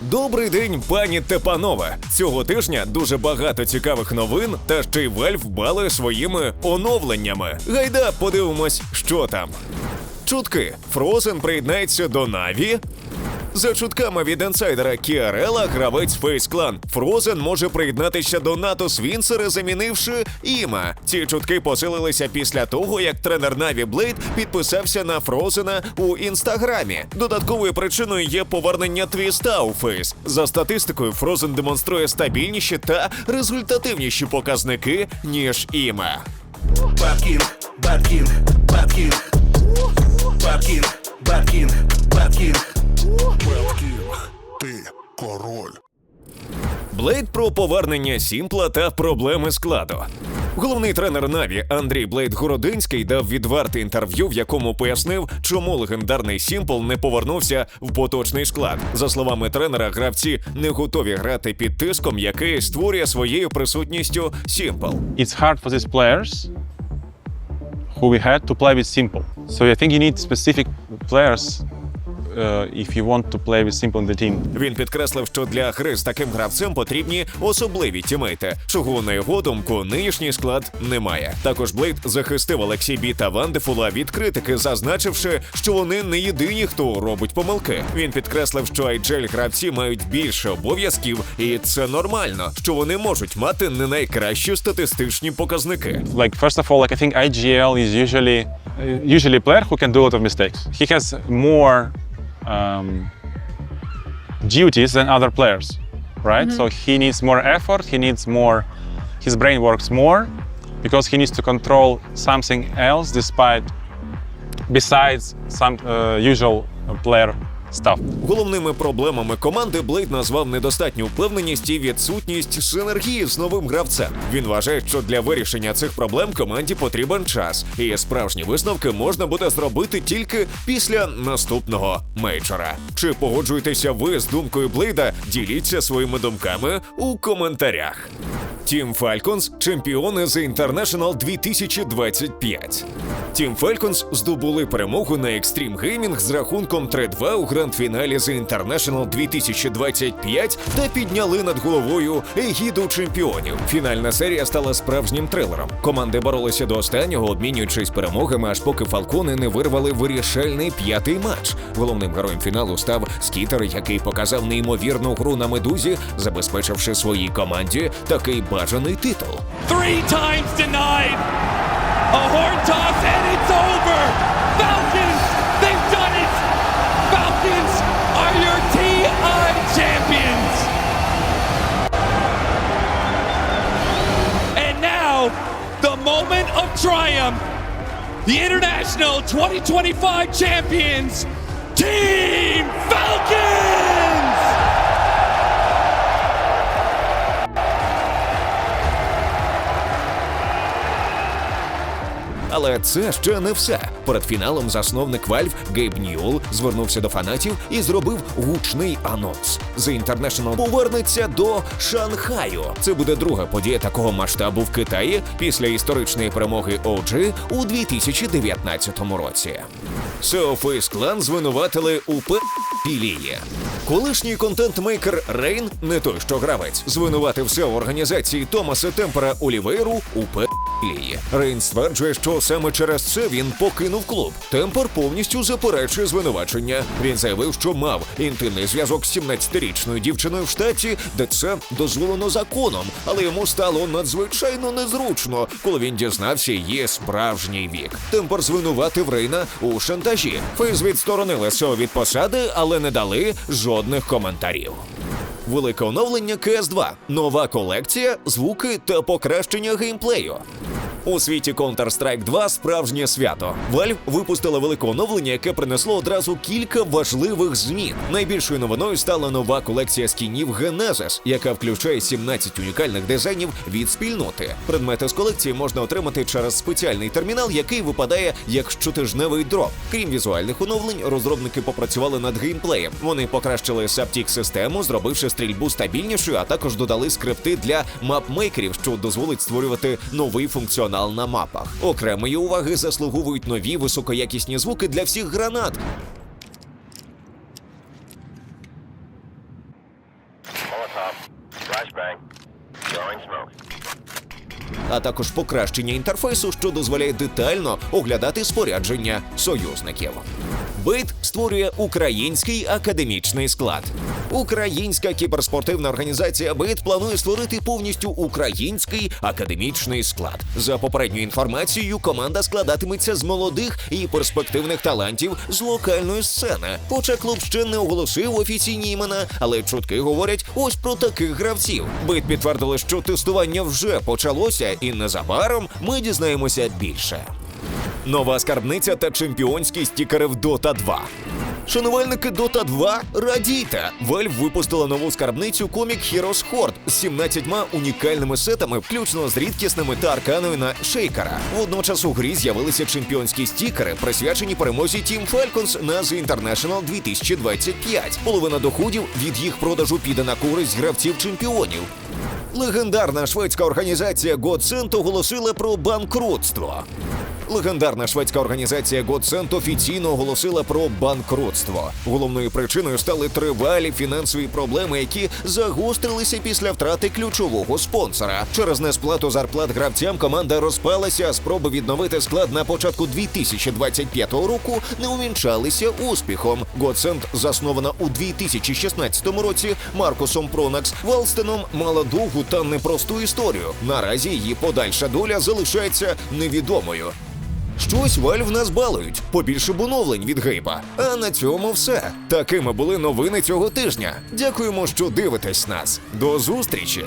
Добрий день, пані та панове. Цього тижня дуже багато цікавих новин, та ще й Valve бали своїми оновленнями. Гайда, подивимось, що там. Чутки. Фрозен приєднається до Наві. За чутками від інсайдера Кіарела, гравець Face Clan Фрозен може приєднатися до НАТО Свінсера, замінивши Іма. Ці чутки посилилися після того, як тренер Наві Блейд підписався на Фрозена у інстаграмі. Додатковою причиною є повернення твіста у Фейс. За статистикою, Фрозен демонструє стабільніші та результативніші показники ніж Іма. Бабкінг, Бабкінг, Бабкінг. Про повернення Сімпла та проблеми складу. Головний тренер Наві Андрій Блейд Городинський дав відверте інтерв'ю, в якому пояснив, чому легендарний Сімпл не повернувся в поточний склад. За словами тренера, гравці не готові грати під тиском, який створює своєю присутністю Сімпл. it's hard for these players who we had to play with simple. So I think you need specific players if you want to play with simple in the team. Він підкреслив, що для гри з таким гравцем потрібні особливі тімейти, чого на його думку нинішній склад немає. Також Блейд захистив Олексій Бі та Вандефула від критики, зазначивши, що вони не єдині, хто робить помилки. Він підкреслив, що IGL гравці мають більше обов'язків, і це нормально, що вони можуть мати не найкращі статистичні показники. Like first of all, like I think IGL is usually uh, usually a player who can do a lot of mistakes. He has more um, duties than other players, right? So he needs more effort. He needs more. His brain works more because he needs to control something else, despite besides some uh, usual player stuff. Головними проблемами команди Блейд назвав недостатню впевненість і відсутність синергії з новим гравцем. Він вважає, що для вирішення цих проблем команді потрібен час, і справжні висновки можна буде зробити тільки після наступного мейджора. Чи погоджуєтеся ви з думкою Блейда? Діліться своїми думками у коментарях. Тім Falcons – чемпіони The International 2025. Тім Falcons здобули перемогу на Extreme Gaming з рахунком 3-2 у гранд-фіналі The International 2025 та підняли над головою егіду чемпіонів. Фінальна серія стала справжнім трилером. Команди боролися до останнього, обмінюючись перемогами, аж поки Фалкони не вирвали вирішальний п'ятий матч. Головним героєм фіналу став скітер, який показав неймовірну гру на медузі, забезпечивши своїй команді такий бажаний титул. three times denied. A horn toss and it's over. Falcons, they've done it. Falcons are your TI champions. And now, the moment of triumph. The International 2025 champions, Team Falcons! Але це ще не все. Перед фіналом засновник Valve Гейб Ньюл звернувся до фанатів і зробив гучний анонс. The International повернеться до Шанхаю. Це буде друга подія такого масштабу в Китаї після історичної перемоги OG у 2019 році. SEO Face Clan звинуватили у пілії. Колишній контент-мейкер Рейн, не той, що гравець, звинуватив SEO організації Томаса Темпера Олівейру у пілії. Рейн стверджує, що саме через це він покинув клуб. Темпер повністю заперечує звинувачення. Він заявив, що мав інтимний зв'язок з 17-річною дівчиною в штаті, де це дозволено законом, але йому стало надзвичайно незручно, коли він дізнався її справжній вік. Темпер звинуватив Рейна у шантажі. Фейс відсторонили Сео від посади, але не дали жодних коментарів. Велике оновлення CS2, нова колекція, звуки та покращення геймплею. У світі Counter-Strike 2 справжнє свято. Valve випустила велике оновлення, яке принесло одразу кілька важливих змін. Найбільшою новиною стала нова колекція скінів Genesis, яка включає 17 унікальних дизайнів від спільноти. Предмети з колекції можна отримати через спеціальний термінал, який випадає як щотижневий дроп. Крім візуальних оновлень, розробники попрацювали над геймплеєм. Вони покращили саптік систему, зробивши стрільбу стабільнішою, а також додали скрипти для мапмейкерів, що дозволить створювати новий функціонал на мапах. Окремої уваги заслуговують нові високоякісні звуки для всіх гранат, а також покращення інтерфейсу, що дозволяє детально оглядати спорядження союзників. Бит створює український академічний склад. Українська кіберспортивна організація БИТ планує створити повністю український академічний склад. За попередньою інформацією, команда складатиметься з молодих і перспективних талантів з локальної сцени. Хоча клуб ще не оголосив офіційні імена, але чутки говорять ось про таких гравців. Бит підтвердили, що тестування вже почалося, і незабаром ми дізнаємося більше. Нова скарбниця та чемпіонські стікери в Dota 2. Шанувальники Dota 2, радійте! Valve випустила нову скарбницю Comic Heroes Horde з 17 унікальними сетами, включно з рідкісними та арканою на шейкера. Водночас у грі з'явилися чемпіонські стікери, присвячені перемозі Team Falcons на The International 2025. Половина доходів від їх продажу піде на користь гравців чемпіонів. Легендарна шведська організація Godsend оголосила про банкрутство. Легендарна шведська організація Godsend офіційно оголосила про банкрутство. Головною причиною стали тривалі фінансові проблеми, які загострилися після втрати ключового спонсора. Через несплату зарплат гравцям команда розпалася, а спроби відновити склад на початку 2025 року не увінчалися успіхом. Godsend, заснована у 2016 році Маркусом Пронакс Валстеном, мала довгу та непросту історію. Наразі її подальша доля залишається невідомою. Щось Valve нас балують. Побільше оновлень від Гейба. А на цьому все. Такими були новини цього тижня. Дякуємо, що дивитесь нас. До зустрічі!